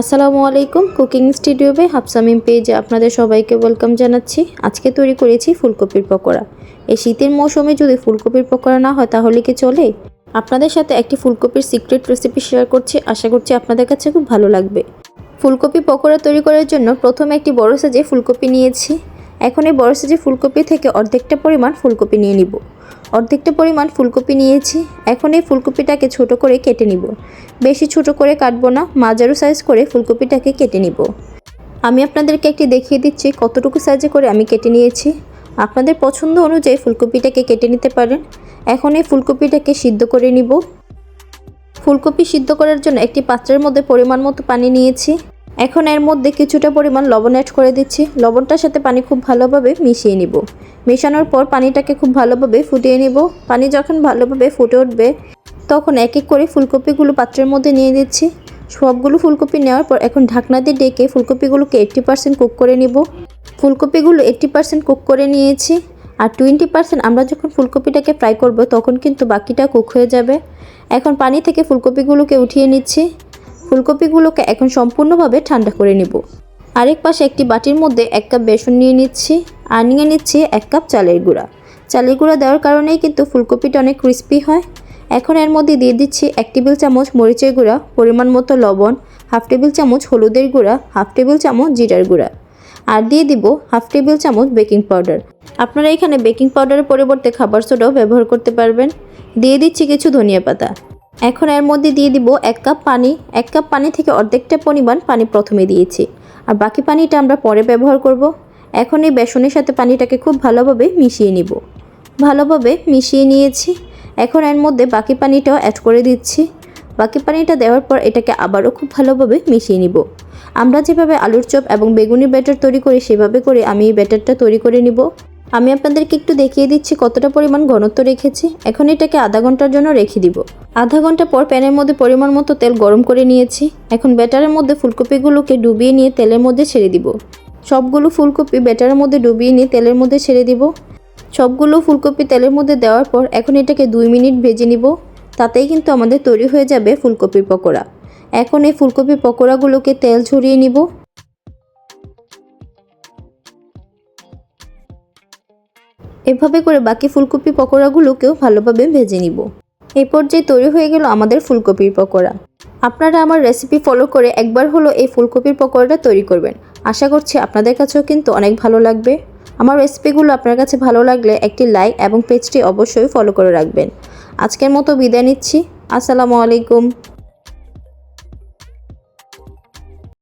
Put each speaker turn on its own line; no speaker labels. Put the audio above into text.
আসসালামু আলাইকুম, কুকিং স্টুডিওতে হাফসামিম পেজে আপনাদের সবাইকে ওয়েলকাম জানাচ্ছি। আজকে তৈরি করেছি ফুলকপির পকোড়া। এই শীতের মৌসুমে যদি ফুলকপির পকোড়া না হয়, তাহলে কি চলে? আপনাদের সাথে একটি ফুলকপির সিক্রেট রেসিপি শেয়ার করছি। আশা করছি আপনাদের কাছে খুব ভালো লাগবে। ফুলকপি পকোড়া তৈরি করার জন্য প্রথমে একটি বড় সাজে ফুলকপি নিয়েছি। এখন এই বড় সাইজে ফুলকপি থেকে অর্ধেকটা পরিমাণ ফুলকপি নিয়ে নিব। অর্ধেকটা পরিমাণ ফুলকপি নিয়েছি এখন এই ফুলকপিটাকে ছোট করে কেটে নিব। বেশি ছোট করে কাটবো না, মাঝারু সাইজ করে ফুলকপিটাকে কেটে নিব। আমি আপনাদেরকে একটি দেখিয়ে দিচ্ছি কতটুকু সাইজে করে আমি কেটে নিয়েছি। আপনাদের পছন্দ অনুযায়ী ফুলকপিটাকে কেটে নিতে পারেন। এখন এই ফুলকপিটাকে সিদ্ধ করে নিব। ফুলকপি সিদ্ধ করার জন্য একটি পাত্রের মধ্যে পরিমাণ মতো পানি নিয়েছি। এখন এর মধ্যে কিছুটা পরিমাণ লবণ অ্যাড করে দিচ্ছি। লবণটার সাথে পানি খুব ভালোভাবে মিশিয়ে নিব। মেশানোর পর পানিটাকে খুব ভালোভাবে ফুটিয়ে নিব। পানি যখন ভালোভাবে ফুটে উঠবে, তখন এক এক করে ফুলকপিগুলো পাত্রের মধ্যে নিয়ে দিচ্ছি সবগুলো ফুলকপি নেওয়ার পর এখন ঢাকনা দিয়ে ডেকে ফুলকপিগুলোকে এইট্টি পার্সেন্ট কুক করে নিব। ফুলকপিগুলো এইট্টি পার্সেন্ট কুক করে নিয়েছি। আর টোয়েন্টি পার্সেন্ট আমরা যখন ফুলকপিটাকে ফ্রাই করব, তখন কিন্তু বাকিটা কুক হয়ে যাবে। এখন পানি থেকে ফুলকপিগুলোকে উঠিয়ে নিচ্ছি। ফুলকপিগুলোকে এখন সম্পূর্ণভাবে ঠান্ডা করে নেব। আরেক পাশে একটি বাটির মধ্যে এক কাপ বেসন নিয়ে নিচ্ছি আর নিয়ে নিচ্ছি এক কাপ চালের গুঁড়া। চালের গুঁড়া দেওয়ার কারণেই কিন্তু ফুলকপিটা অনেক ক্রিস্পি হয়। এখন এর মধ্যে দিয়ে দিচ্ছি এক টেবিল চামচ মরিচের গুঁড়া, পরিমাণ মতো লবণ, হাফ টেবিল চামচ হলুদের গুঁড়া, হাফ টেবিল চামচ জিরার গুঁড়া আর দিয়ে দিব হাফ টেবিল চামচ বেকিং পাউডার। আপনারা এখানে বেকিং পাউডারের পরিবর্তে খাবার সোডাও ব্যবহার করতে পারবেন। দিয়ে দিচ্ছি কিছু ধনিয়া পাতা। এখন এর মধ্যে দিয়ে দিব এক কাপ পানি, এক কাপ পানি থেকে অর্ধেকটা পরিমাণ পানি প্রথমে দিয়েছি। আর বাকি পানিটা আমরা পরে ব্যবহার করব। এখন এই বেসনের সাথে পানিটাকে খুব ভালোভাবে মিশিয়ে নিব। ভালোভাবে মিশিয়ে নিয়েছি। এখন এর মধ্যে বাকি পানিটাও অ্যাড করে দিচ্ছি। বাকি পানিটা দেওয়ার পর এটাকে আবারও খুব ভালোভাবে মিশিয়ে নিব। আমরা যেভাবে আলুর চপ এবং বেগুনি ব্যাটার তৈরি করি, সেভাবে করে আমি এই ব্যাটারটা তৈরি করে নিব। আমি আপনাদেরকে একটু দেখিয়ে দিচ্ছি কতটা পরিমাণ ঘনত্ব রেখেছি। এখন এটাকে আধা ঘণ্টার জন্য রেখে দিব। আধা ঘণ্টা পর প্যানের মধ্যে পরিমাণ মতো তেল গরম করে নিয়েছি। এখন ব্যাটারের মধ্যে ফুলকপিগুলোকে ডুবিয়ে নিয়ে তেলের মধ্যে ছেড়ে দিব। সবগুলো ফুলকপি ব্যাটারের মধ্যে ডুবিয়ে নিয়ে তেলের মধ্যে ছেড়ে দিব। সবগুলো ফুলকপি তেলের মধ্যে দেওয়ার পর এখন এটাকে দুই মিনিট ভেজে নিব। তাতেই কিন্তু আমাদের তৈরি হয়ে যাবে ফুলকপির পকোড়া। এখন এই ফুলকপির পকোড়াগুলোকে তেল ছড়িয়ে নিব। এভাবে করে বাকি ফুলকপি পকোড়াগুলোকেও ভালোভাবে ভেজে নিব। এই পর্যায়ে তৈরি হয়ে গেল আমাদের ফুলকপির পকোড়া। আপনারা আমার রেসিপি ফলো করে একবার হলো এই ফুলকপির পকোড়াটা তৈরি করবেন। আশা করছি আপনাদের কাছেও কিন্তু অনেক ভালো লাগবে। আমার রেসিপিগুলো আপনার কাছে ভালো লাগলে একটি লাইক এবং পেজটি অবশ্যই ফলো করে রাখবেন। আজকের মতো বিদায় নিচ্ছি। আসসালামু আলাইকুম।